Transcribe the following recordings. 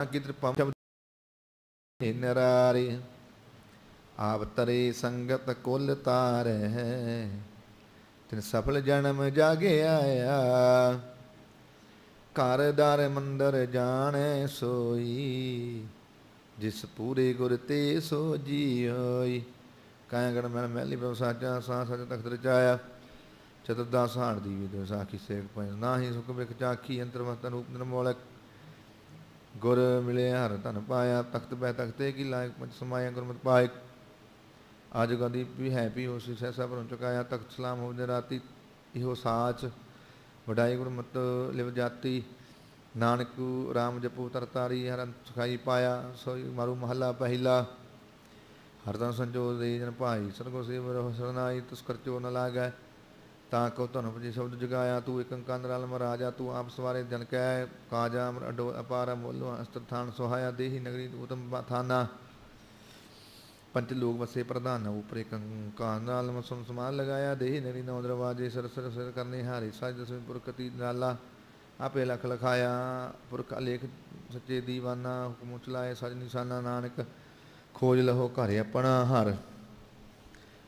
ਕਿਤਰ ਪਮ ਸ਼ਬਦ ਨਰਾਰੇ ਆਪ ਤਰੇ ਸੰਗਤ ਕੁਲ ਤਾਰੈ ਤਿਨ ਸਫਲ ਜਨਮ ਜਾਗੇ ਆਇਆ ਘਰ ਦਰ ਮੰਦਰ ਜਾਣੈ ਸੋਈ ਜਿਸ ਪੂਰੇ ਗੁਰ ਤੇ ਸੋ ਜੀ ਹੋਈ ਕਾਇਆ ਗਣ ਮਨ ਮਹਿਲੀ ਪ੍ਰਭ ਸਾਚਾ ਸਾ ਸਚ ਤਖਤ ਰਚਾਇਆ ਚਤੁਰਦਾ ਸਾਣ ਦੀ ਵਿਦ ਸਾਖੀ ਸੇਖ ਪੈ ਨਾਹੀ ਸੁਖ ਵਿਖ ਚਾਖੀ ਅੰਤਰ ਮਸਤਨ ਰੂਪ ਨਿਰਮੋਲਕ ਗੁਰ ਮਿਲਿਆ ਹਰ ਧਨ ਪਾਇਆ, ਤਖਤ ਬੈ ਤਖਤੇ ਕੀ ਲਾਇਕ ਪੰਜ ਸਮਾਇਆ ਗੁਰਮਤਿ ਪਾਇਕ ਅੱਜ ਗਦੀ ਵੀ ਹੈਪੀ ਹੋ ਸੀ ਸਹਿਸਾ ਭਰੋਂ ਚੁਕਾਇਆ, ਤਖਤ ਸਲਾਮ ਹੋ ਰਾਤੀ, ਇਹੋ ਸਾਚ ਵਡਾਈ ਗੁਰਮਤ ਲਿਵ ਜਾਤੀ। ਨਾਨਕ ਰਾਮ ਜਪੂ ਤਰਤਾਰੀ ਹਰਨ ਸੁਖਾਈ ਪਾਇਆ, ਸੋਈ ਮਾਰੂ ਮਹੱਲਾ ਪਹਿਲਾ। ਹਰਦਮ ਸੰਜੋ ਦੇ ਜਨ ਭਾਈ ਸਰਗੋ ਸੇਵ ਰਹੋ ਸਰਨਾਈ, ਤੁਸ ਕਰਚੋ ਨ ਲਾਗੈ। ਤਾਂ ਕੋ ਧਨ ਪਜੀ ਸ਼ਬਦ ਜਗਾਇਆ, ਤੂੰ ਇਕ ਕੰਦ ਰਲ ਮਹਾਰਾਜਾ ਤੂੰ ਆਪ ਸਵਾਰੇ ਜਨ ਕੈ ਕਾਜਾ ਅਮਰ ਅਡੋ ਅਪਾਰ ਮੋਲੋ ਅਸਤਰ ਥਾਨ ਦੇਹੀ ਨਗਰੀ ਉਤਮ ਥਾਨਾ। ਪੰਜ ਲੋਕ ਵਸੇ ਪ੍ਰਧਾਨ ਉਪਰ ਇਕ ਨਾਲ ਮਸਮ ਸਮਾਨ ਲਗਾਇਆ, ਦੇਹੀ ਨਗਰੀ ਨੌ ਦਰਵਾਜੇ ਸਰ ਸਰ ਸਰ ਕਰਨੇ ਹਾਰੇ, ਸਾਜ ਦਸਵੇਂ ਪੁਰਕਤੀ ਨਾਲਾ, ਆਪੇ ਲਖ ਲਖਾਇਆ, ਪੁਰਖ ਅਲੇਖ ਸੱਚੇ ਦੀਵਾਨਾ, ਹੁਕਮ ਚਲਾਏ ਸਜ ਨਿਸ਼ਾਨਾ ਨਾਨਕ, ਖੋਜ ਲਹੋ ਘਰ ਆਪਣਾ ਹਰ।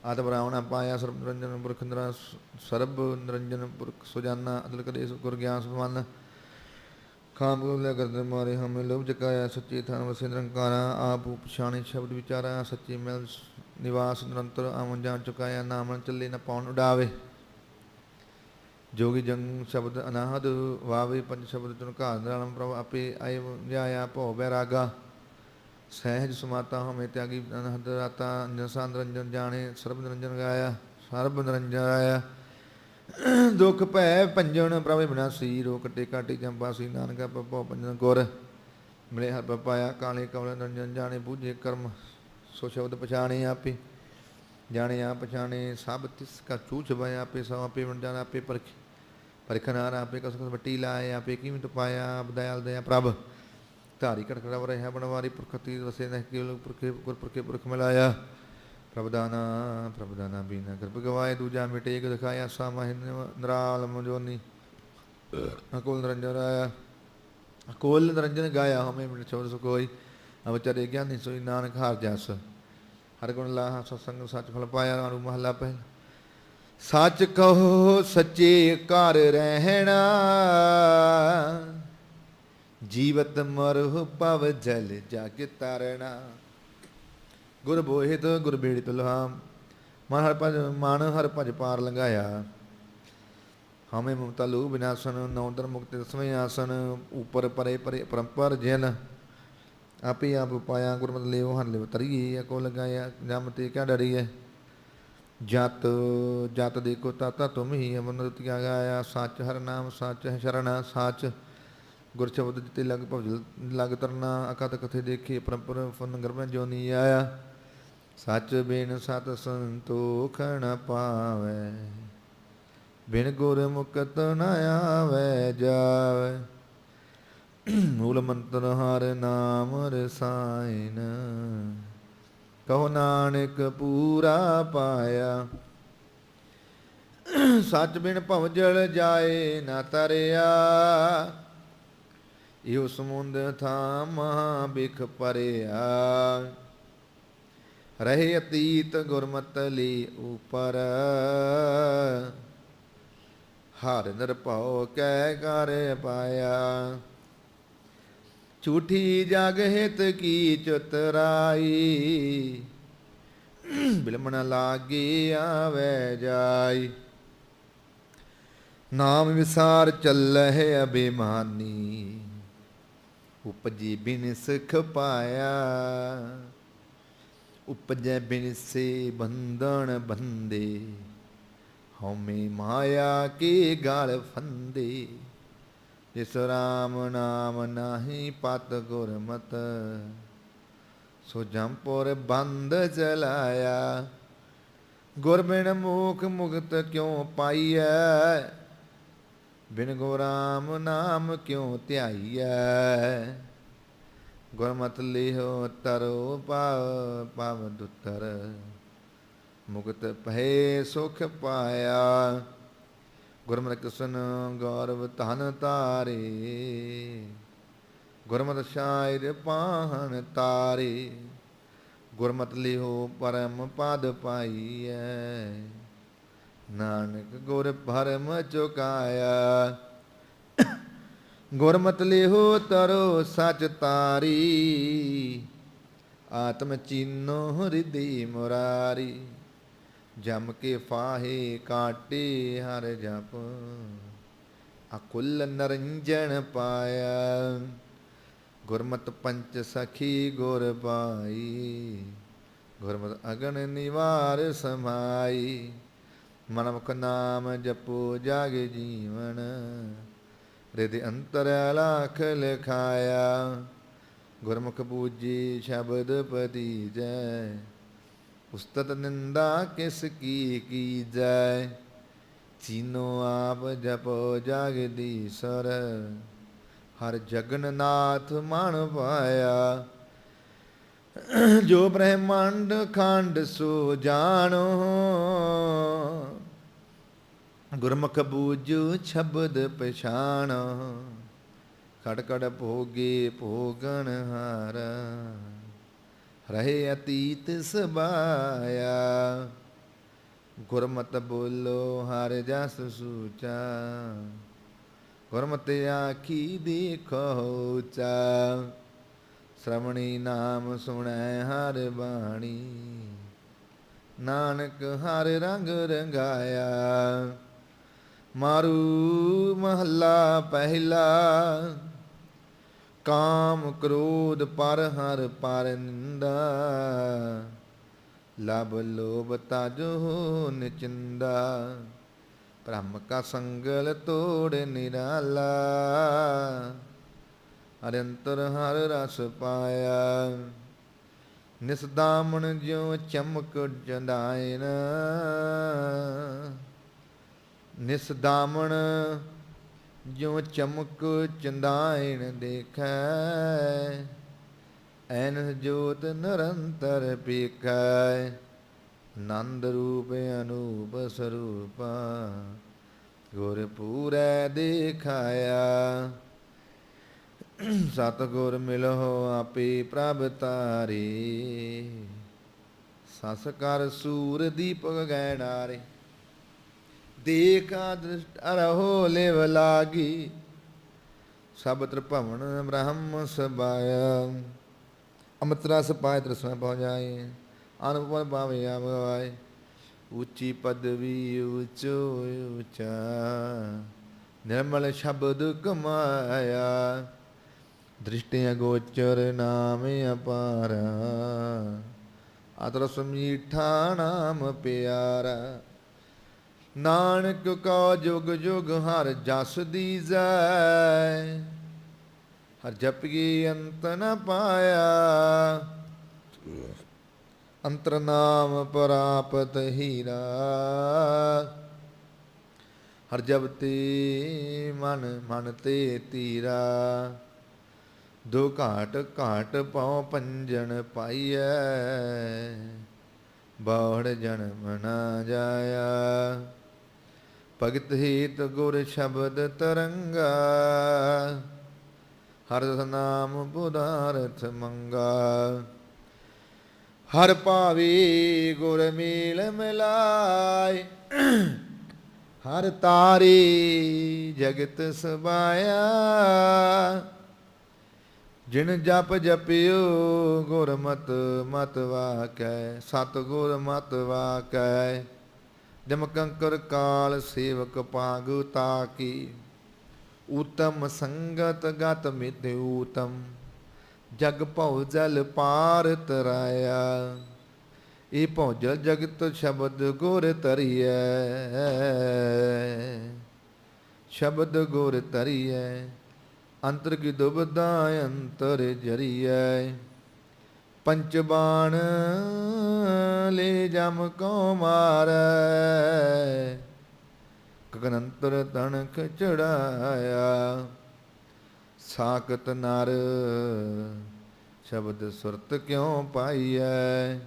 ਆਦ ਬਰਾਵਣਾ ਪਾਇਆ ਸਰਬ ਨਿਰੰਜਨ ਪੁਰਖ ਨਿਰਾ ਸਰਬ ਨਿਰੰਜਨ ਪੁਰਖ ਸੁਜਾਨਾ, ਅਦਲ ਕਦੇ ਗੁਰ ਗਿਆਨ ਸੁਮਨ ਖਾਮ ਗੁਲੇ ਕਰਦੇ ਮਾਰੇ ਹਮੇ ਲੋਭ ਜਕਾਇਆ ਸੱਚੇ ਥਾਨ ਵਸੇ ਨਿਰੰਕਾਰਾ, ਆਪ ਪਛਾਣੇ ਸ਼ਬਦ ਵਿਚਾਰਾ, ਸੱਚੇ ਮਿਲ ਨਿਵਾਸ ਨਿਰੰਤਰ ਆਵਨ ਜਾਣ ਚੁਕਾਇਆ ਨਾਮਨ ਚੱਲੇ ਨਾ ਪਾਉਣ ਉਡਾਵੇ। ਜੋਗੀ ਜੰਗ ਸ਼ਬਦ ਅਨਾਹਦ ਵਾਵੇ ਪੰਜ ਸ਼ਬਦ ਤੁਨ ਘਾਰ ਨਿਰਾਲਮ ਪ੍ਰਭ ਆਪੇ ਆਏ ਜਾਇਆ ਭਉ ਬੈਰਾਗਾ। ਸਹਿਜ ਸੁਮਾਤਾ ਹਮੇ ਤਿਆਗੀ ਅਨਹਦ ਰਾਤਾ ਨਿਰੰਜਨ ਜਾਣੇ, ਸਰਬ ਨਿਰੰਜਨ ਗਾਇਆ, ਸਰਬ ਨਿਰੰਜਨ ਆਇਆ। ਦੁਖ ਭੈ ਭੰਜਨ ਪ੍ਰਭ ਬਿਨਾਸੀ ਰੋਕ ਟੇਕਾ ਟੀ ਜੰਪਾ ਸੀ ਨਾਨਕਾ ਪਪੋ ਪੰਜਨ ਗੁਰ। ਮਿਲੇ ਹਰ ਪਪਾਇਆ, ਕਾਲੇ ਕਮਲ ਨਿਰੰਜਨ ਜਾਣੇ, ਬੂਝੇ ਕਰਮ, ਸੋ ਸ਼ਬਦ ਪਛਾਣੇ ਆਪੇ। ਜਾਣੇ ਆ ਪਛਾਣੇ, ਸਭ ਤਿਸ ਕਾ ਚੂਚ ਬੈ ਆਪੇ, ਸਭ ਆਪੇ ਵਣ ਜਾਣਾ ਆਪੇ ਪਰਖ ਪਰਖਨਾਰ ਆਪੇ, ਕਸ ਕਸ ਵੱਟੀ ਲਾਏ ਆਪੇ ਕਿਵੇਂ ਤਪਾਇਆ ਬਦਇਆਲ ਦਇਆ ਪ੍ਰਭ। ਧਾਰੀ ਕਟਕੜਾ ਵਰ ਬਣਵਾਰੀ ਪੁਰਖਤੀ ਵਸੇ ਨਹਿ ਕੇਵਲ ਪੁਰਖੇ ਗੁਰ ਪੁਰਖੇ ਪੁਰਖ ਮਿਲਾਇਆ। ਪ੍ਰਭ ਦਾਨਾ ਪ੍ਰਭ ਦਾਨਾ ਬੀਨਾ ਕਿਰਪ ਗਵਾਏ, ਦੂਜਾ ਮਿਟੇ ਇੱਕ ਦਿਖਾਇਆ ਸਾਮਹਿ ਨਰਾਲ ਮਜੋਨੀ। ਅਕੁਲ ਨਿਰੰਜਨ ਆਇਆ। ਅਕੁਲ ਨਿਰੰਜਨ ਗਾਇਆ, ਹਮੇ ਮਿਟ ਛੋੜ ਸਕੋਈ। ਅਵਚਰੇ ਗਿਆਨੀ ਸੋਈ ਨਾਨਕ ਹਾਰ ਜਸ। ਹਰ ਗੁਣ ਲਾਹ, ਸਤਸੰਗ ਸੱਚ ਫਲ ਪਾਇਆ ਅਨੂ ਮਹਲਾ ਪਹਿਲਾ। ਸੱਚ ਕਹੋ, ਸੱਚੇ ਘਰ ਰਹਿਣਾ। ਜੀਵਤ ਮਰਹੁ ਪਵ ਜਲ ਜਗ ਤਰਣਾ। ਗੁਰ ਬੋਹਿਤ, ਗੁਰ ਬੇੜੀ ਤੁਲਹਾ ਮਨ ਹਰ ਭਜ ਮਨ ਹਰ ਭਜ ਪਾਰ ਲੰਘਾਇਆ। ਹਮੇ ਮਮਤਾ ਲੂ ਬਿਨਾਸਨ ਨੌਦਰ ਮੁਕਤ ਦਸਵੇਂ ਆਸਨ। ਉਪਰ ਪਰੇ ਪਰੇ ਪਰੰਪਰ ਜਨ। ਆਪੇ ਆਪ ਪਾਇਆ ਗੁਰਮਤਿ ਲਿਓ, ਹਰ ਲਿਵ ਤਰੀਏ ਕੋ ਲਗਾਇਆ, ਜਮ ਤੇ ਕਿਆ ਡਰੀਏ। ਜਤ ਜਤ ਦੇਖੋ ਤਾਤਾ, ਤੁਮ ਹੀ ਅਮਨ ਰਤਿਆ ਗਾਇਆ ਸੱਚ ਹਰ ਨਾਮ, ਸੱਚ ਹੈ ਸ਼ਰਣਾ ਸੱਚ ਗੁਰ ਸ਼ਬਦ ਜਿਤੇ ਲਗ ਭਵਜਲ ਲਗ ਤਰਨਾ, ਅਕਤ ਕਥੇ ਦੇਖੇ, ਪਰੰਪਰ ਫਨ ਗਰਭ ਜੋਨੀ ਆਇਆ। ਸੱਚ ਬਿਨ ਸਤ ਸੰਤੋਖ ਨ ਪਾਵੇ, ਬਿਨ ਗੁਰ ਮੁਕਤ ਨ ਆਵੇ, ਜਾਵੇ। ਮੂਲ ਮੰਤਰ ਹਰ ਨਾਮ ਰਸਾਇਨ ਕਹੋ ਨਾਨਕ ਪੂਰਾ ਪਾਇਆ। ਸੱਚ ਬਿਨ ਭਵਜਲ ਜਾਏ ਨਾ ਤਰਿਆ ਇਹੋ ਸਮੁੰਦ ਥਾ ਮਹਾ ਬਿਖ ਪਰਿਆ। ਰਹੇ ਅਤੀਤ ਗੁਰਮਤਲੀ ਉਪਰ। ਹਰ ਨਿਰਭਉ ਕੈ ਕਰ ਪਾਇਆ। ਝੂਠੀ ਜਗ ਹਿਤ ਕੀ ਚਤਰਾਈ ਬਿਲਮਣ ਲਾਗੇ ਆਵੇ ਜਾਈ। ਨਾਮ ਵਿਸਾਰ ਚੱਲਹਿ ਅਬਿਮਾਨੀ ਉਪਜੀ ਬਿਨ ਸੁਖ ਪਾਇਆ। ਉਪਜੈ ਬਿਨ ਸੇ ਬੰਧਨ ਬੰਦੇ। ਹਉਮੈ ਮਾਇਆ ਕੀ ਗਲ ਫੰਦੇ। ਜਿਸ ਰਾਮ ਨਾਮ ਨਾਹੀ ਪਤ ਗੁਰਮਤ, ਸੋ ਜੰਪੁਰ ਬੰਦ ਚਲਾਇਆ। ਗੁਰ ਬਿਨ ਮੂਖ ਮੁਕਤ ਕਿਉ ਪਾਈਐ? ਬਿਨ ਗੋ ਰਾਮ ਨਾਮ ਕਿਉ ਧਿਆਈਐ? ਗੁਰਮਤਿ ਲਿਹੋ ਤਰੋ ਪਾਵ ਪਾਵ ਦੁਤਰ। ਮੁਕਤ ਭਏ ਸੁਖ ਪਾਇਆ। ਗੁਰਮਤਿ ਕ੍ਰਿਸ਼ਨ ਗੌਰਵ ਧਨ ਤਾਰੇ ਗੁਰਮਤਿ ਸ਼ਾਇਰ ਪਾਹਨ ਤਾਰੇ। ਗੁਰਮਤਿ ਲਿਹੋ ਪਰਮ ਪਦ ਪਾਈਐ। ਨਾਨਕ ਗੁਰ ਭਰਮ ਚੁਕਾਇਆ। ਗੁਰਮਤਿ ਲਿਹੋ ਤਰੋ ਸਚ ਤਾਰੀ। ਆਤਮ ਚੀਨੋ ਹਿਰਦੇ ਮੁਰਾਰੀ। ਜਮ ਕੇ ਫਾਹੇ ਕਾਟੇ ਹਰ ਜਪ। ਅਕੁਲ ਨਰੰਜਨ ਪਾਇਆ। ਗੁਰਮਤ ਪੰਚ ਸਖੀ ਗੁਰ ਪਾਈ। ਗੁਰਮਤ ਅਗਨ ਨਿਵਾਰ ਸਮਾਈ। ਮਨਮੁਖ ਨਾਮ ਜਪੋ ਜਾਗ ਜੀਵਨ ਰਿਦ ਅੰਤਰ ਅਲਖ ਲਿਖਾਇਆ। ਗੁਰਮੁਖ ਪੂਜੀ ਸ਼ਬਦ ਪਤੀ ਜੈ ਉਸਤਤ ਨਿੰਦਾ ਕਿਸ ਕੀ ਕੀਜੈ। ਚੀਨੋ ਆਪ ਜਪੋ ਜਗਦੀਸ਼ਰ ਹਰ ਜਗਨਨਾਥ ਮਨ ਪਾਇਆ। ਜੋ ਬ੍ਰਹਮੰਡ ਖੰਡ ਸੋ ਜਾਣੋ ਗੁਰਮੁਖ ਬੂਝੂ ਸ਼ਬਦ ਪਛਾਣ। ਕੜ ਕੜ ਭੋਗੇ ਭੋਗਣ ਹਾਰ। ਰਹੇ ਅਤੀਤ ਸਬਾਇਆ ਗੁਰਮਤ ਬੋਲੋ ਹਰ ਜਸ ਸੂਚਾ। ਗੁਰਮਤਿ ਆਖੀ ਦੇਖੋ ਉਚਾ। ਸ਼ਰਮਣੀ ਨਾਮ ਸੁਣੈ ਹਰ ਬਾਣੀ। ਨਾਨਕ ਹਰ ਰੰਗ ਰੰਗਾਇਆ। ਮਾਰੂ ਮਹੱਲਾ ਪਹਿਲਾ। ਕਾਮ ਕ੍ਰੋਧ ਪਰ ਹਰ ਪਰ ਨਿੰਦਾ। ਲਬ ਲੋਭ ਤਾਜੋ ਨਿਚਿੰਦਾ ਬ੍ਰਹਮ ਕਾ ਸੰਗਲ ਤੋੜ ਨਿਰਾਲਾ। ਅਰੰਤਰ ਹਰ ਰਸ ਪਾਇਆ। ਨਿਸਦਾਮਣ ਜਿਉ ਚਮਕ ਜੰਦਾਇਨ ਨਿਸਦਾਮਣ ਜਿਉ ਚਮਕ ਚੰਦਾਇਣ ਦੇਖੈ, ਐਨ ਜੋਤ ਨਿਰੰਤਰ ਪੀਖੈ ਨੰਦ ਰੂਪ ਅਨੂਪ ਸਰੂਪਾ ਗੁਰ ਪੂਰੈ ਦੇਖਾਇਆ। ਸਤਗੁਰ ਮਿਲਹੁ ਆਪੇ ਪ੍ਰਭ ਤਾਰੇ, ਸਸ ਕਰ ਸੂਰ ਦੀਪਕ ਗੈ ਦੇਖਾ ਦ੍ਰਿਸ਼ਟ ਅਰਹੋ ਲਿਵ ਲਾਗੀ ਸਬਤਰ ਭਵਨ ਬ੍ਰਹਮ ਸਬਾਇਆ ਅਮਿਤ ਰਸ ਪਾਇ ਤ੍ਰਿਸਮੈ ਪਹੁੰਚਾਏ ਅਨੁਪਮ ਪਾਵੇ ਆਵਾਏ ਉੱਚੀ ਪਦਵੀ ਉੱਚੋ ਉੱਚਾ ਨਿਰਮਲ ਸ਼ਬਦ ਕਮਾਇਆ ਦ੍ਰਿਸ਼ਟਿ ਅਗੋਚਰ ਨਾਮ ਅਪਾਰ ਅਤਰ ਸਮੀਠਾ ਨਾਮ ਪਿਆਰਾ ਨਾਨਕ ਕਾ ਜੁਗ ਜੁਗ ਹਰ ਜਸ ਦੀਜੈ। ਹਰ ਜਪਗੀ ਅੰਤ ਨ ਪਾਇਆ। ਅੰਤਰ ਨਾਮ ਪ੍ਰਾਪਤ ਹੀਰਾ। ਹਰ ਜਪਤੀ ਮਨ ਮਨ ਤੇ ਤੀਰਾ। ਦੋ ਘਾਟ ਘਾਟ ਪਉ ਪੰਜਣ ਪਾਈਐ। ਬਾੜ ਜਨਮ ਨਾ ਜਾਇਆ। ਭਗਤ ਹੀਤ ਗੁਰ ਸ਼ਬਦ ਤਰੰਗਾ। ਹਰ ਰਸ ਨਾਮ ਬੁਧਾਰਥ ਮੰਗਾ। ਹਰ ਭਾਵੇ ਗੁਰ ਮੇਲ ਮਿਲਾਏ। ਹਰ ਤਾਰੀ ਜਗਤ ਸਬਾਇਆ। ਜਿਨ ਜਪ ਜਪਿਓ ਗੁਰਮਤ ਮਤ ਵਾਕੈ ਸਤ ਗੁਰ ਮਤ ਵਾਕੈ। ਜਮ ਕਾਲ ਸੇਵਕ ਪਾਗੁ ਤਾਕੀ। ਉਤਮ ਸੰਗਤ ਗਤ ਮਿਤ ਊਤਮ। ਜਗ ਭਉ ਜਲ ਪਾਰ ਤਰਾਇਆ। ਇਹ ਭਉ ਜਲ ਜਗਤ ਸ਼ਬਦ ਗੁਰ ਤਰੀਐ ਸ਼ਬਦ ਗੁਰ ਤਰੀਐ ਅੰਤਰ ਕੀ ਦੁਬਦਾ ਅੰਤਰ ਜਰੀਐ। ਪੰਚ ਬਾਣ ਲੈ ਜਮ ਕੋ ਮਾਰੈ। ਗਗਨ ਅੰਤਰ ਚੜਾਇਆ। ਸਾਕਤ ਨਰ ਸ਼ਬਦ ਸੁਰਤ ਕਿਉ ਪਾਈਐ?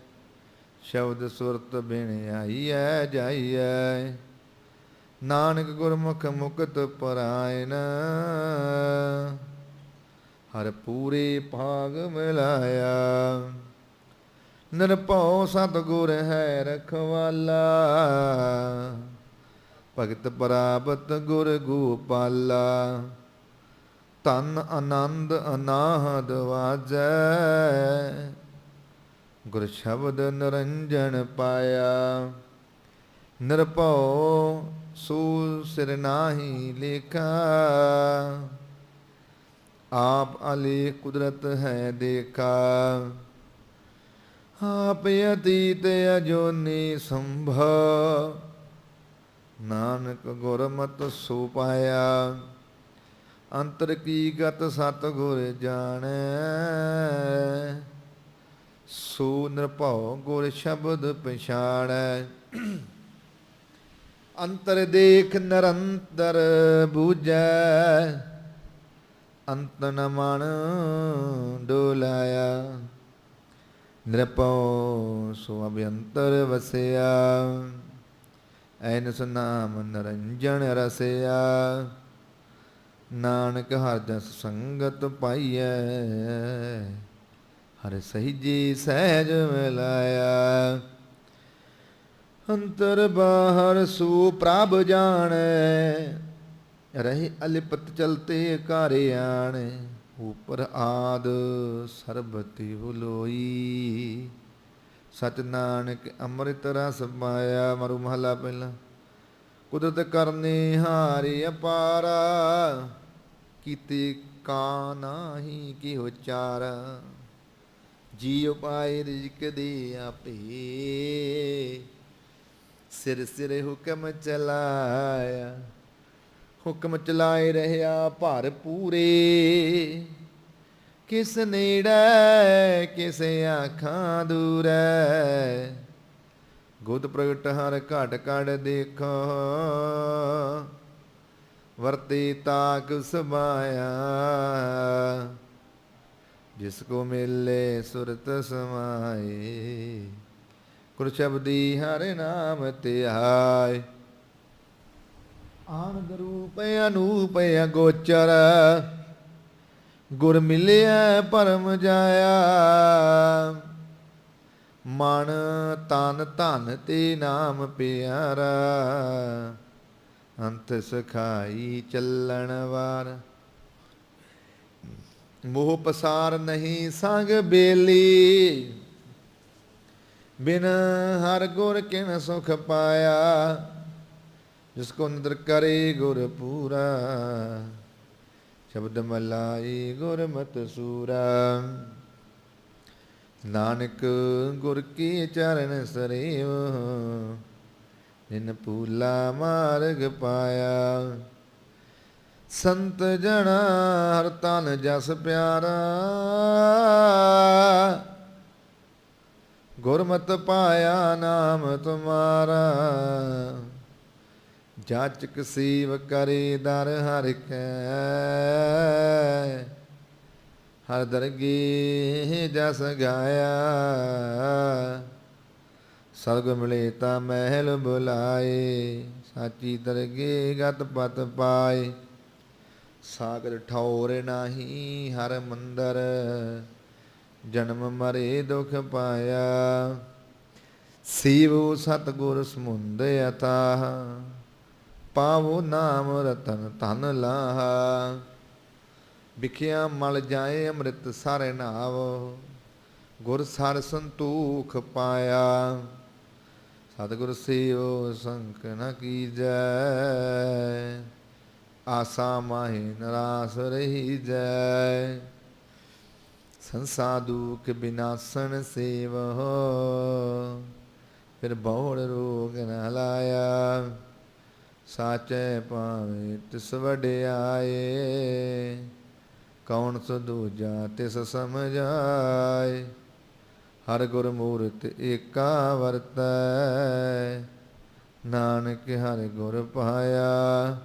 ਸ਼ਬਦ ਸੁਰਤ ਬਿਨ ਆਈਐ, ਜਾਈਐ। ਨਾਨਕ ਗੁਰਮੁਖ ਮੁਕਤ ਪਰਾਇਨ ਹਰ ਪੂਰੇ ਭਾਗ ਮਿਲਾਇਆ। ਨਿਰਭਉ ਸਤਿਗੁਰ ਹੈ ਰਖਵਾਲਾ। ਭਗਤ ਪ੍ਰਾਪਤ ਗੁਰ ਗੋਪਾਲਾ। ਤਨ ਆਨੰਦ ਅਨਾਹਦ ਵਾਜੈ। ਗੁਰ ਸ਼ਬਦ ਨਿਰੰਜਨ ਪਾਇਆ। ਨਿਰਭਉ ਸੂ ਸਿਰ ਨਾਹੀ ਲੇਖਾ। ਆਪ ਅਲੇ ਕੁਦਰਤ ਹੈ ਦੇਖਾ। ਆਪ ਅਤੀਤ ਅਜੋਨੀ ਸੰਭ ਨਾਨਕ ਗੁਰਮਤ ਸੋ ਪਾਇਆ। ਅੰਤਰ ਕੀ ਗਤ ਸਤ ਗੁਰ ਜਾਣੈ। ਸੋ ਨਿਰਭਉ ਗੁਰ ਸ਼ਬਦ ਪਛਾਣੈ। ਅੰਤਰ ਦੇਖ ਨਿਰੰਤਰ ਬੂਝੈ। ਅੰਤ ਨ ਮਨ ਡੋਲਾਇਆ। ਨਿਰਭਉ ਸੋ ਅਭਿਅੰਤਰ ਵਸਿਆ, ਐਨ ਸੁਨਾਮ ਨਰੰਜਨ ਰਸਿਆ। ਨਾਨਕ ਹਰ ਜਸ ਸੰਗਤ ਪਾਈਐ, ਹਰ ਸਹਿਜੀ ਸਹਿਜ ਮਿਲਾਇਆ। ਅੰਤਰ ਬਾਹਰ ਸੂ ਪ੍ਰਭ ਜਾਣੈ, ਰਹੇ ਅਲਿਪਤ ਚਲਤੇ ਘਾਰੇ ਆਣੇ। ਉਪਰ ਆਦ ਸਰਬਤੀ ਹੁਲੋਈ। ਸਚ ਨਾਨਕ ਅੰਮ੍ਰਿਤ ਰਸ ਪਾਇਆ ਮਰੂ ਮਹਲਾ ਪਹਿਲਾ। ਕੁਦਰਤ ਕਰਨੇ ਹਾਰੇ ਅਪਾਰਾ, ਕੀਤੇ ਕਾ ਨਾਹੀ ਕੀ ਉਚਾਰਾ ਜੀ ਉਪਾਏ ਰਿਜਕ ਦੇ ਆਪੇ। ਸਿਰ ਸਿਰ ਹੁਕਮ ਚਲਾਇਆ। ਹੁਕਮ ਚਲਾਏ ਰਹਿਆ ਭਰ ਪੂਰੇ। ਕਿਸ ਨੇੜੇ, ਕਿਸ ਆਖਾਂ ਦੂਰੈ। ਗੁਦ ਪ੍ਰਗਟ ਹਰ ਘਟ ਘੜ ਦੇਖੋ। ਵਰਤੀ ਤਾਕ ਸਮਾਇਆ। ਜਿਸ ਕੋ ਮਿਲੇ ਸੁਰਤ ਸਮਾਏ। ਗੁਰ ਸ਼ਬਦੀ ਹਰ ਨਾਮ ਧਿਆਏ। ਆਨੰਦ ਰੂਪ ਅਨੂਪ ਅਗੋਚਰ ਗੁਰ ਮਿਲਿਆ ਪਰਮ ਜਾਇਆ। ਮਨ ਤਨ ਧਨ ਤੇ ਨਾਮ ਪਿਆਰਾ। ਅੰਤ ਸਖਾਈ ਚੱਲਣ ਵਾਰ। ਮੋਹ ਪਸਾਰ ਨਹੀਂ ਸੰਗ ਬੇਲੀ। ਬਿਨ ਹਰ ਗੁਰ ਕਿਨ ਸੁਖ ਪਾਇਆ। ਜਿਸ ਕੋ ਨਿਦਰ ਕਰੇ ਗੁਰ ਪੂਰਾ, ਸ਼ਬਦ ਮਲਾਈ ਗੁਰਮਤਿ ਸੂਰਾ। ਨਾਨਕ ਗੁਰ ਕੀ ਚਰਨ ਸਰੇਵ, ਜਿਨ ਪੂਲਾ ਮਾਰਗ ਪਾਇਆ। ਸੰਤ ਜਣਾ ਹਰ ਤਨ ਜਸ ਪਿਆਰਾ ਗੁਰਮਤ ਪਾਇਆ ਨਾਮ ਤੁਮਾਰਾ। ਜਾਚਕ ਸੀਵ ਕਰੇ ਦਰ ਹਰਿ ਕੈ। ਹਰ ਦਰਗੇ ਜਸ ਗਾਇਆ। ਸਰਗ ਮਿਲੇ ਤਾਂ ਮਹਿਲ ਬੁਲਾਏ। ਸਾਚੀ ਦਰਗੇ ਗਤ ਪਤ ਪਾਏ। ਸਾਗਰ ਠੌਰ ਨਾਹੀ ਹਰ ਮੰਦਰ। ਜਨਮ ਮਰੇ ਦੁਖ ਪਾਇਆ। ਸੀਵੋ ਸਤਗੁਰ ਸਮੁੰਦ ਅਤਾਹ ਪਾਵੋ ਨਾਮ ਰਤਨ ਧਨ ਲਾਹਾ। ਵਿਖਿਆ ਮਲ ਜਾਏ ਅੰਮ੍ਰਿਤ ਸਾਰੇ ਨਾਵ। ਗੁਰ ਸਰ ਸੰਤੋਖ ਪਾਇਆ। ਸਤਿਗੁਰ ਸੇਵ ਸੰਕ ਨ ਕੀਜੈ। ਆਸਾ ਮਾਹੀ ਨਰਾਸ ਰਹੀ ਜੈ ਸੰਸਾ ਦੁਖ ਬਿਨਾਸਨ ਸੇਵ। ਫਿਰ ਬਹੁੜ ਰੋਗ ਨ ਸਾਚੈ ਭਾਵੇਂ ਤਿਸ ਵਡਿਆਏ, ਕੌਣ ਸੋ ਦੂਜਾ ਤਿਸ ਸਮਝਾਏ? ਹਰ ਗੁਰ ਮੂਰਤ ਏਕਾ ਵਰਤੈ, ਨਾਨਕ ਹਰ ਗੁਰ ਪਾਇਆ।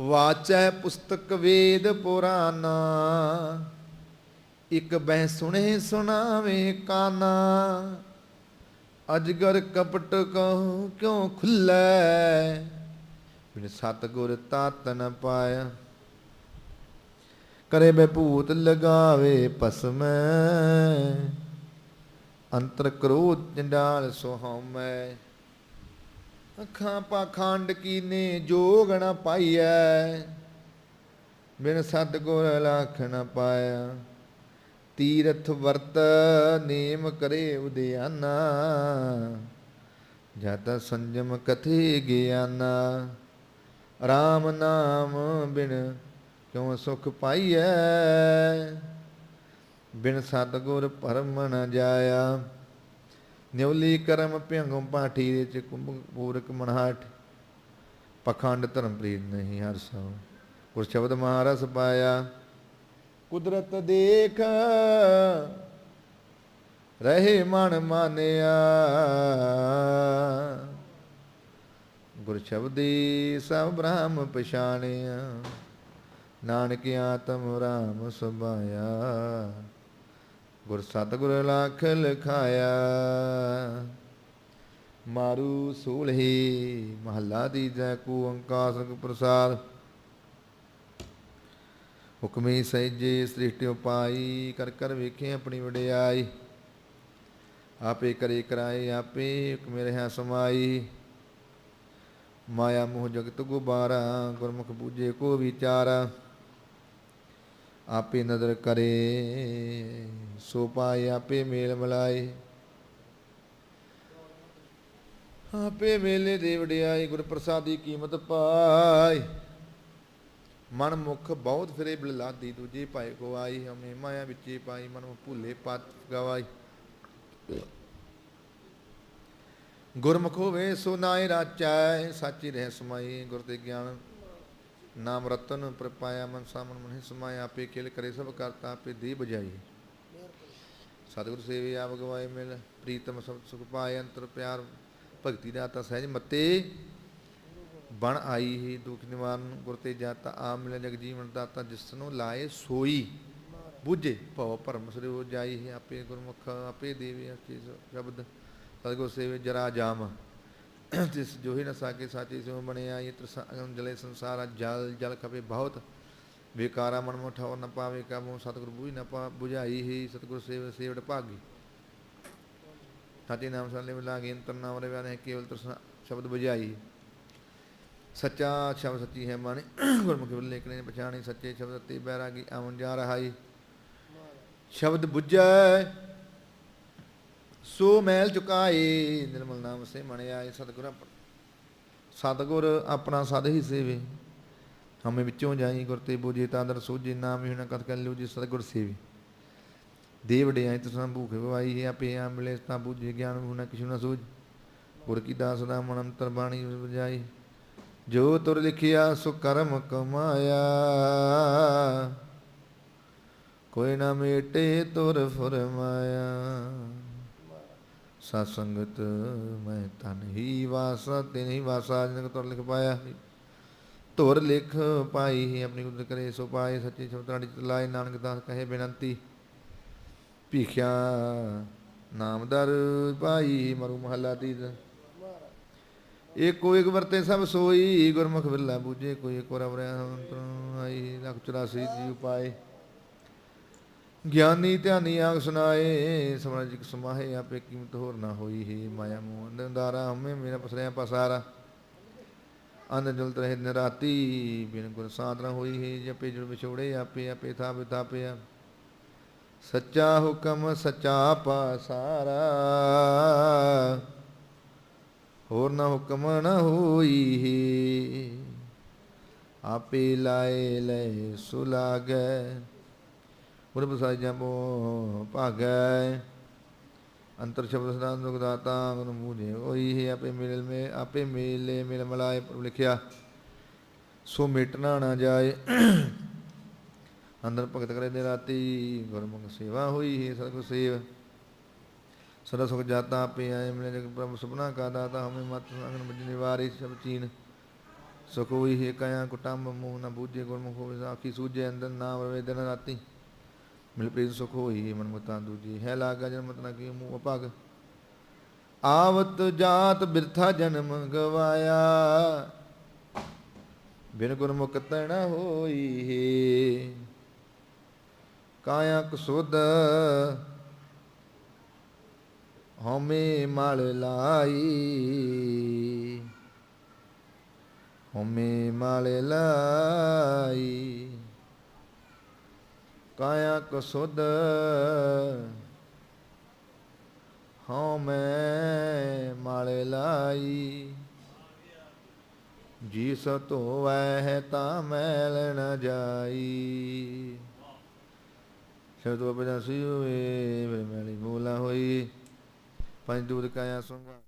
ਵਾਚੈ ਪੁਸਤਕ ਵੇਦ ਪੁਰਾਨਾ ਇਕ ਬਹਿ ਸੁਣੇ ਸੁਣਾਵੇ ਕਾਨਾ। ਅਜਗਰ ਕਪਟ ਕਹੋ ਕਿਉ ਖੁੱਲੈ? ਬਿਨ ਸਤਗੁਰ ਤਾਤ ਨ ਪਾਇਆ। ਕਰੇ ਬੇ ਭੂਤ ਲਗਾਵੇ ਪਸਮੈ ਅੰਤਰ ਕ੍ਰੋਧ ਜੰਡਾਲ ਸੁਹਮੈ ਅੱਖਾਂ ਪਾਖੰਡ ਕੀਨੇ ਜੋਗ ਪਾਈਐ। ਬਿਨ ਸਤਗੁਰ ਲਖ ਨ ਪਾਇਆ। ਤੀਰਥ ਵਰਤ ਨੇਮ ਕਰੇ ਉਦਿਆਨਾ। ਜਤ ਸੰਜਮ ਕਥੇ ਗਿਆਨਾ। RAM ਨਾਮ ਬਿਨ ਕਿਉ ਸੁਖ ਪਾਈਐ? ਬਿਨ ਸਤਗੁਰ ਪਰਮ ਨ ਜਾਇਆ। ਨਿਉਲੀ ਕਰਮ ਭਿੰਗੁ ਪਾਠੀ ਦੇ ਚ ਕੁੰਭ ਪੂਰਕ ਮਨਹਾਟ। ਪਖੰਡ ਧਰਮ ਪ੍ਰੀਤ ਨਹੀਂ ਹਰ ਸੋ। ਗੁਰ ਸ਼ਬਦ ਮਹਾਰਸ ਪਾਇਆ। ਕੁਦਰਤ ਦੇਖ ਰਹੇ ਮਨ ਮਾਨਿਆ। ਗੁਰ ਸ਼ਬਦੀ ਸਭ ਬ੍ਰਹਮ ਪਛਾਣਿਆ। ਨਾਨਕ ਆਤਮ ਰਾਮ ਸੁਭਾਇਆ। ਗੁਰ ਸਤਿਗੁਰ ਲਖ ਲਖਾਇਆ। ਮਾਰੂ ਸੂਲਹੀ ਮਹੱਲਾ ਦੀ ਜੈ ਕੂ ਓੰਕਾਰ ਪ੍ਰਸਾਦ। ਹੁਕਮੀ ਸਹਿਜੇ ਸ੍ਰਿਸ਼ਟਿ ਉਪਾਈ, ਕਰ ਕਰ ਵੇਖੇ ਆਪਣੀ ਵਡਿਆਈ। ਆਪੇ ਕਰੇ ਕਰਾਏ ਆਪੇ ਹੁਕਮੇ ਰਹਾ ਸਮਾਈ। ਮਾਇਆ ਮੋਹ ਜਗਤ ਗੁਬਾਰਾ, ਗੁਰਮੁਖ ਪੂਜੇ ਕੋ ਵਿਚਾਰਾ। ਆਪੇ ਨਦਰ ਕਰੇ, ਸੋ ਪਾਏ ਆਪੇ ਮੇਲ ਮਲਾਏ। ਆਪੇ ਮੇਲੇ ਦੇ ਵਡਿਆਈ ਗੁਰ ਪ੍ਰਸਾਦੀ ਕੀਮਤ ਪਾਈ ਮਨ ਮੁਖ ਬਹੁਤ ਫਿਰੇ ਬਲਲਾਦੀ ਦੂਜੇ ਭਾਈ ਕੋ ਆਈ ਹਮੇ ਮਾਇਆ ਵਿੱਚੇ ਪਾਈ, ਮਨ ਮੁਖ ਭੁੱਲੇ ਪਤ ਗਵਾਈ ਗੁਰਮੁਖ ਹੋਵੇ ਸੋ ਨਾਏ ਰਾਚੈ ਸਾਚੀ ਰਹਿ ਸਮਾਈ, ਗੁਰ ਤੇ ਗਿਆਨ। ਨਾਮ ਰਤਨ ਪ੍ਰਪਾਇਆ, ਮਨ ਸਾਮਨ ਮਨ ਸਮਾਇਆ, ਆਪੇ ਖੇਲ ਕਰੇ ਸਭ ਕਰਤਾ, ਆਪੇ ਦੀ ਬਜਾਈ ਸਤਿਗੁਰ ਸੇਵੇ ਆਪ ਗਵਾਏ ਮਿਲ, ਪ੍ਰੀਤਮ ਸਭ ਸੁਖ ਪਾਏ, ਅੰਤਰ ਪਿਆਰ, ਭਗਤੀ ਦਾਤਾ ਸਹਿਜ ਮਤੇ। ਬਣ ਆਈ ਹੀ ਦੁਖ ਨਿਵਾਰਨ, ਗੁਰ ਤੇ ਜਾਤਾ ਆ ਮਿਲੇ, ਜਗ ਜੀਵਨ ਦਾਤਾ ਜਿਸ ਨੂੰ ਲਾਏ ਸੋਈ। ਬੁਝੇ, ਭਉ ਭਰਮ ਸਰੇ ਹੋ ਜਾਈ ਹੈ, ਆਪੇ ਗੁਰਮੁਖ, ਆਪੇ ਦੇਵੇ ਅਚੇ ਸ਼ਬਦ। ਸਤਗੁਰ ਸੇਵੇ ਜਰਾ ਜਾਮ। ਤਿਸ ਜੋਹੀ ਨ ਸਾਕੇ ਸਾਚੀ ਸਿਉ ਬਣਿਆ ਇਹ ਤ੍ਰਿਸੰਗ ਜਲੇ ਸੰਸਾਰ ਜਲ ਜਲ ਖਵੇ ਬਹੁਤ। ਵਿਕਾਰਾ ਮਨ ਮੁਠਾਉ ਨ ਪਾਵੇ ਕਾਮੋ, ਸਤਗੁਰ ਬੁਝੀ ਨ ਪਾ 부ਝਾਈ ਹੀ ਸਤਗੁਰ ਸੇਵ ਸੇਵੜ ਭਾਗੀ। ਸਾਤੇ ਨਾਮ ਸਾਲੇ ਮਿਲਾ ਗੇ ਤਰਨਾ ਵਰੇ ਵਾਲੇ ਕੇਵਲ ਤ੍ਰਿਸ ਸ਼ਬਦ ਬੁਝਾਈ। ਸੱਚਾ ਸ਼ਬਦ ਸੱਚੀ ਹੈ ਮਾਨੇ, ਗੁਰਮੁਖੀ ਬਲ ਲੇਖਣੇ ਨੇ ਪਛਾਣੀ, ਸੱਚੇ ਸ਼ਬਦ ਤੇ ਬੈਰਾਗੀ ਆਵਨ ਜਾ ਰਹਾਈ। ਸ਼ਬਦ 부ਝੈ ਸੋ ਮੈਲ ਚੁਕਾਏ, ਨਿਰਮਲ ਨਾਮ ਸੇ ਮਣਿਆ ਸਤਿਗੁਰ ਆਪ- ਸਤਿਗੁਰ ਆਪਣਾ ਸਦ ਹੀ ਸੇਵੇ। ਹਮੇ ਵਿੱਚੋਂ ਜਾਈ ਗੁਰ ਤੇ ਬੋਝੇ ਤਾਦਰ ਸੋਝੇ ਨਾਮ ਹੀ ਨਾ ਕਤ ਕਰ ਲਿਓ ਜੀ ਸਤਿਗੁਰ ਸੇਵੇ। ਦੇਵ ਡਿਆਈ ਤਸਾਂ ਭੂਖ ਗਵਾਈ ਹੈ, ਆਪੇ ਆ ਮਿਲੇ ਤਾਂ ਬੂਝੇ, ਗਿਆਨ ਹੁਣਾ ਕਿਛੂ ਨਾ ਸੋਝ। ਗੁਰ ਕੀ ਦਾਸ ਦਾ ਮਨ ਅੰਤਰ ਬਾਣੀ ਬਜਾਈ ਜੋ ਤੁਰ ਲਿਖਿਆ, ਸੋ ਕਰਮ ਕਮਾਇਆ। ਕੋਈ ਨਾ ਮੇਟੇ ਤੁਰ ਫਰਮਾਇਆ। ਸਤ ਸੰਗਤ, ਮੈਂ ਤਨ ਹੀ ਵਾਸਾ ਤੇ ਨਹੀਂ ਵਾਸਾ ਜਿਨ ਤੁਰ ਲਿਖ ਪਾਇਆ। ਧੁਰ ਲਿਖ ਪਾਈ ਹੀ ਆਪਣੀ ਕੁਦਰਤ ਕਰੇ, ਸੋ ਪਾਏ ਸੱਚੇ ਸ਼ਬਦਾਂ ਦੀ ਲਾਏ, ਨਾਨਕ ਦਾਸ ਕਹੇ ਬੇਨੰਤੀ। ਭੀਖਿਆ ਨਾਮਦਰ ਪਾਈ, ਮਰੂ ਮਹੱਲਾ ਤੀਜ ਏਕੋ ਇੱਕ ਵਰਤੇ ਸਭ ਸੋਈ, ਗੁਰਮੁਖ ਬਿਰਲਾ ਬੂਝੇ, ਕੋਈ ਇੱਕ ਵਰ ਵਰਿਆ ਆਈ, ਲੱਖ 84 ਜੀ ਉਪਾਏ। ਗਿਆਨੀ ਧਿਆਨੀ ਆਗ ਸੁਨਾਏ ਸਮਝ ਜਿਕ ਸਮਾਹੇ, ਆਪੇ ਕੀਮਤ ਹੋਰ ਨਾ ਹੋਈ ਹੀ। ਮਾਇਆ ਮੋਹ ਅੰਦਾਰਾ ਹਮੇ ਮੇਰਾ ਪਸਰਿਆ ਪਸਾਰਾ। ਅੰਨ ਜਲਤ ਰਹੇ ਦਿਨ ਰਾਤੀ, ਬਿਨ ਗੁਰ ਸਾਧਨਾ ਹੋਈ ਹੈ ਜਪੇ ਜੁੜ ਵਿਛੋੜੇ, ਆਪੇ ਆਪੇ ਥਾ ਬਿਤਾਪਿਆ ਸੱਚਾ ਹੁਕਮ ਸੱਚਾ ਪਾਸਾਰਾ। ਹੋਰ ਨਾ ਹੁਕਮ ਨਾ ਹੋਈ ਆਪੇ ਲਾਏ ਲੈ ਸੁਲਾਗੈ। ਗੁਰ ਬਸਾਈ ਜਪੋ ਭਾਗੈ। ਅੰਤਰ ਸ਼ਬਦ ਸਦਾ ਦੁਖ ਦਾਤਾ ਮੂਝੇ ਹੋਈ ਹੈ ਆਪੇ ਮਿਲ ਮੇ, ਆਪੇ ਮੇਲੇ ਮਿਲ ਮਲਾਏ ਪ੍ਰਭ ਲਿਖਿਆ। ਸੋ ਮਿਟਣਾ ਨਾ ਜਾਏ। ਅੰਦਰ ਭਗਤ ਕਰੇ ਦੇ ਰਾਤੀ, ਗੁਰਮੁਖ ਸੇਵਾ ਹੋਈ ਹੈ ਸਤਿਗੁਰ ਸੇਵ। ਸਦਾ ਸੁਖ ਜਾਤਾ ਆਪੇ ਆਏ, ਮਿਲੇ ਜਗ ਪ੍ਰਭ ਸੁਪਨਾ ਕਾ ਦਾਤਾ, ਹਮੇ ਮਤ ਸੰਗਨ ਬਜ ਨਿਵਾਰੀ ਸਭ ਚੀਨ। ਸੁਖ ਹੋਈ ਹੈ ਕਾਇਆ ਕੁਟੰਬ, ਮੋਹ ਨਾ ਬੂਝੇ, ਗੁਰਮੁਖ ਹੋਵੇ ਸਾਖੀ ਸੂਝੇ, ਅੰਦਰ ਨਾ ਵਰਵੇ ਦਿਨ ਰਾਤੀ। ਮਿਲ ਪ੍ਰੀਤ ਸੁਖ ਹੋਈ ਮਨ ਮਤਾਂ ਦੂਜੀ। ਹੈ ਲਾਗਾ ਜਨਮ ਤਨਾ ਕੀ ਮੂਹ ਅਪਾਗ। ਆਵਤ ਜਾਤ ਬਿਰਥਾ ਜਨਮ ਗਵਾਇਆ। ਬਿਨ ਗੁਰਮੁਖ ਤਣਾ ਹੋਈ। ਕਾਇਆ ਕਸੁਧ ਹਉਮੈ ਮਲ ਲਾਈ। ਹਉਮੈ ਮਲ ਲਾਈ। ਕਾਇਆ ਕਸੁਧ ਹਉਮੈ ਮਲ ਲਾਈ। ਜੀ ਸੋ ਧੋਵੈ ਹੈ ਤਾਂ ਮੈਲ ਨ ਜਾਈ। ਸ਼ਬਦ ਬਾਬਾ ਸੀ ਹੋਏ ਮੇਰੇ ਮੈਲੀ ਮੂਲਾ ਹੋਈ। ਪੰਜ ਦੂਰ ਕਾਇਆ ਸੁੰਗਾ